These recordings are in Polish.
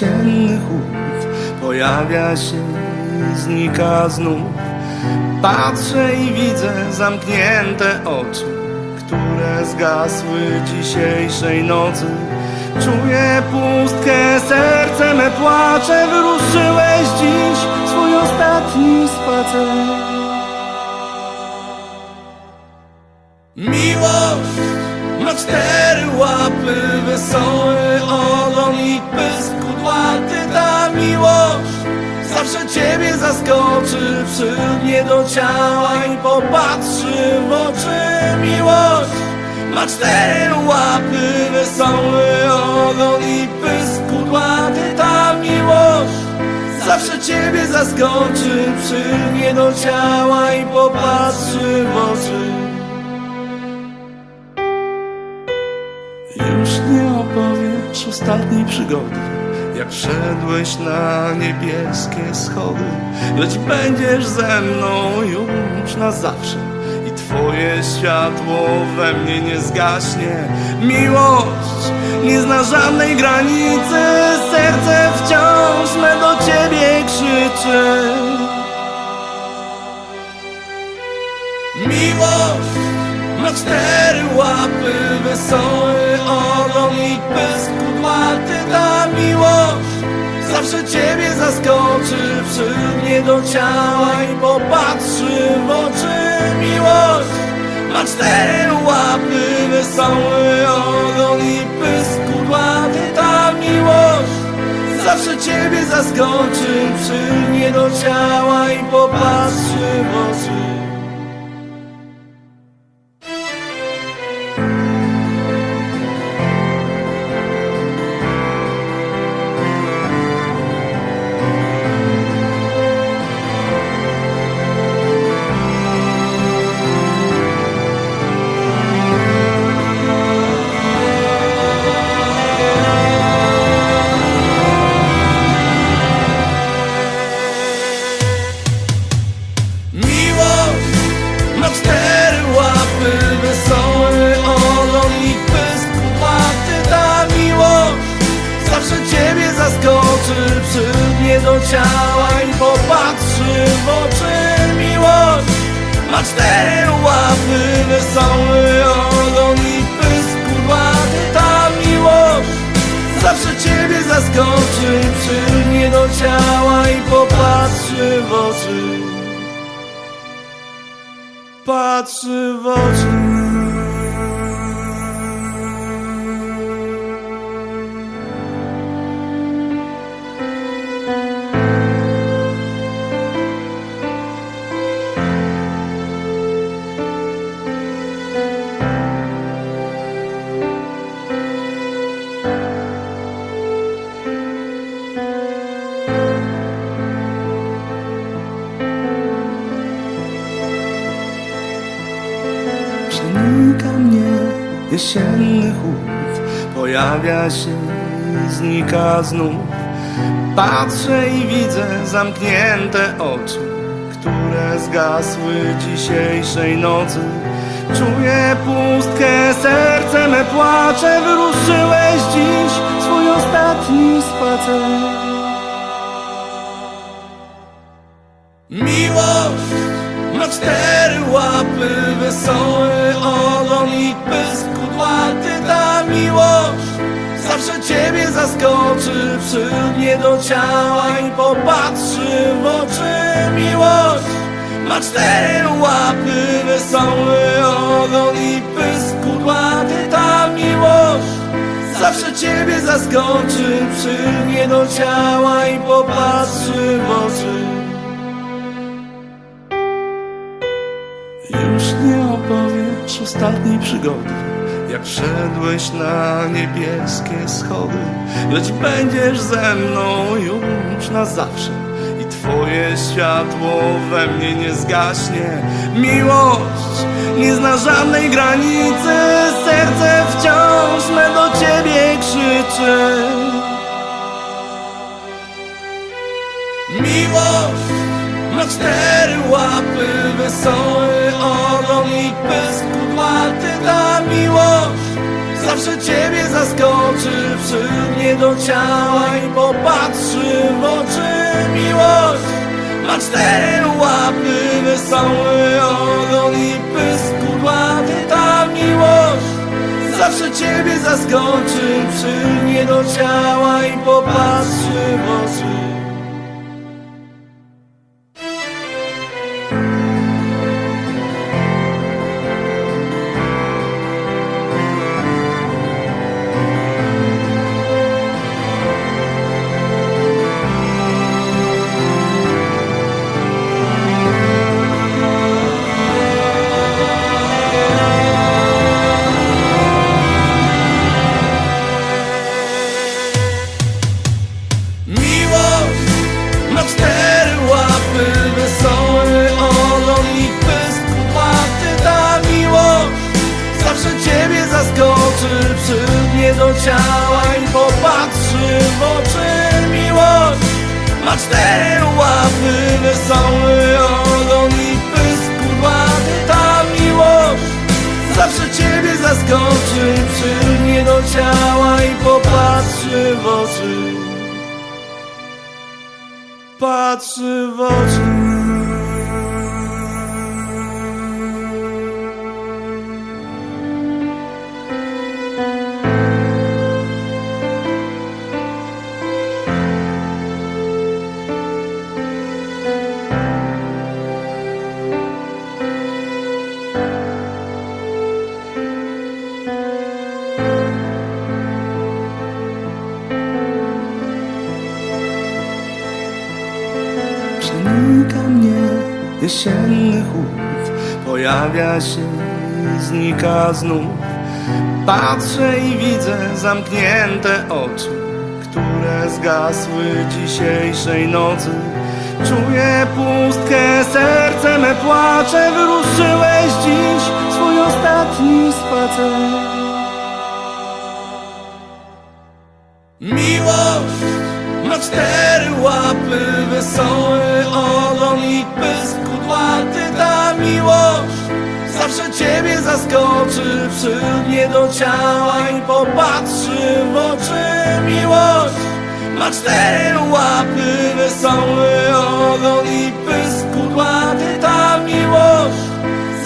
jesienny chłód pojawia się i znika znów. Patrzę i widzę zamknięte oczy, które zgasły dzisiejszej nocy. Czuję pustkę, serce me płacze, wyruszyłeś dziś swój ostatni spacer. Miłość ma cztery łapy, wesoły ciebie zaskoczy, przylgnie do ciała i popatrzy w oczy. Miłość ma cztery łapy, wesoły ogon i pysk kudłaty. Ta miłość zawsze ciebie zaskoczy, przylgnie do ciała i popatrzy w oczy. Już nie opowiesz ostatniej przygody Jak wszedłeś na niebieskie schody Lecz będziesz ze mną już na zawsze. I twoje światło we mnie nie zgaśnie. Miłość nie zna żadnej granicy Serce wciąż me do ciebie krzyczy. Miłość ma cztery łapy, wesoły ogon i pysk kudłaty. Ta miłość zawsze ciebie zaskoczy, przylgnie do ciała i popatrzy w oczy. Miłość ma cztery łapy, wesoły ogon i pysk kudłaty. Ta miłość zawsze ciebie zaskoczy, przylgnie do ciała i popatrzy w oczy. Ciała i popatrzy w oczy. Miłość ma cztery łapy, wesoły ogon i pysk kudłaty. Ta miłość zawsze ciebie zaskoczy, przylgnie do ciała i popatrzy w oczy patrzy w oczy. Przenika mnie jesienny chłód Pojawia się i znika znów. Patrzę i widzę zamknięte oczy Które zgasły dzisiejszej nocy. Czuję pustkę, serce me płacze Wyruszyłeś dziś swój ostatni spacer. Miłość ma cztery łapy, wesoły ciebie zaskoczy, przylgnie do ciała i popatrzy w oczy. Miłość ma cztery łapy, wesoły ogon i pysk kudłaty. Ta miłość zawsze ciebie zaskoczy, przylgnie do ciała i popatrzy w oczy. Już nie opowiesz ostatniej przygody Jak wszedłeś na niebieskie schody Lecz będziesz ze mną już na zawsze. I twoje światło we mnie nie zgaśnie. Miłość nie zna żadnej granicy. Serce wciąż me do ciebie krzyczy. Miłość ma cztery łapy, wesoły Zawsze ciebie zaskoczy, przylgnie do ciała i popatrzy w oczy. Miłość Ma cztery łapy, wesoły ogon i pysk kudłaty. Ta miłość Zawsze ciebie zaskoczy, przylgnie do ciała i popatrzy w oczy Ma cztery łapy, wesoły ogon i pysk kudłaty ta miłość Zawsze ciebie zaskoczy, przylgnie do ciała i popatrzy w oczy patrzy w oczy. Przenika mnie jesienny chłód Pojawia się i znika znów. Patrzę i widzę zamknięte oczy Które zgasły dzisiejszej nocy. Czuję pustkę, serce me płacze. Wyruszyłeś dziś swój ostatni spacer. Miłość ma cztery łapy, wesoły ogon i pysk kudłaty ta miłość. Zawsze ciebie zaskoczy, przylgnie do ciała i popatrzy w oczy miłość. Ma cztery łapy, wesoły ogon i pysk kudłaty ta miłość.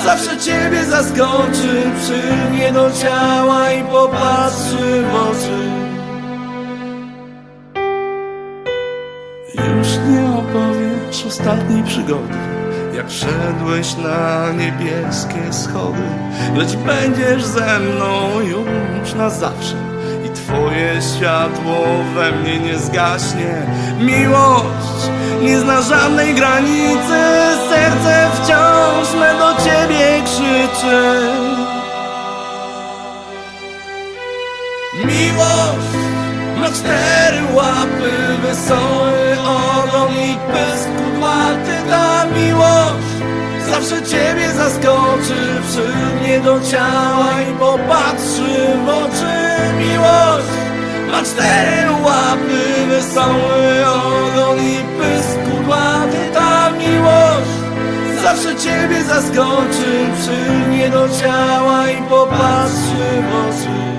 Zawsze ciebie zaskoczy, przylgnie do ciała i popatrzy w oczy Już nie opowiesz ostatniej przygody. Jak wszedłeś na niebieskie schody Lecz będziesz ze mną już na zawsze. I twoje światło we mnie nie zgaśnie. Miłość nie zna żadnej granicy. Serce wciąż me do ciebie krzyczy. Miłość ma cztery łapy, wesoły i pysk kudłaty ta miłość. Zawsze ciebie zaskoczy, przylgnie do ciała i popatrzy w oczy miłość. Ma cztery łapy, wesoły i pysk kudłaty ta miłość. Zawsze ciebie zaskoczy, przylgnie do ciała i popatrzy w oczy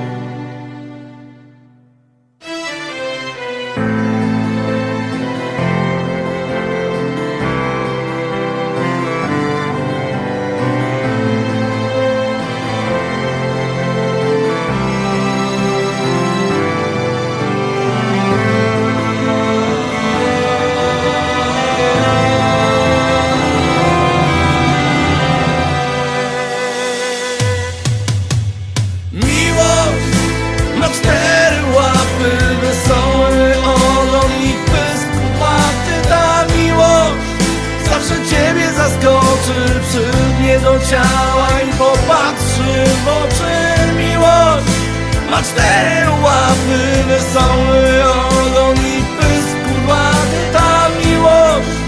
Cztery łapy, wesoły ogon i pysk kudłaty ta miłość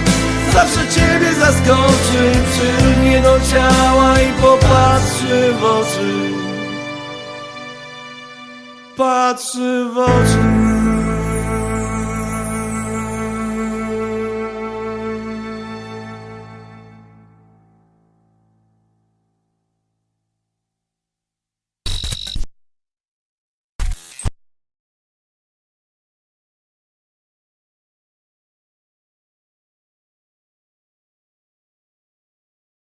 Zawsze ciebie zaskoczy, przylgnie do ciała i popatrzy w oczy. Patrzy w oczy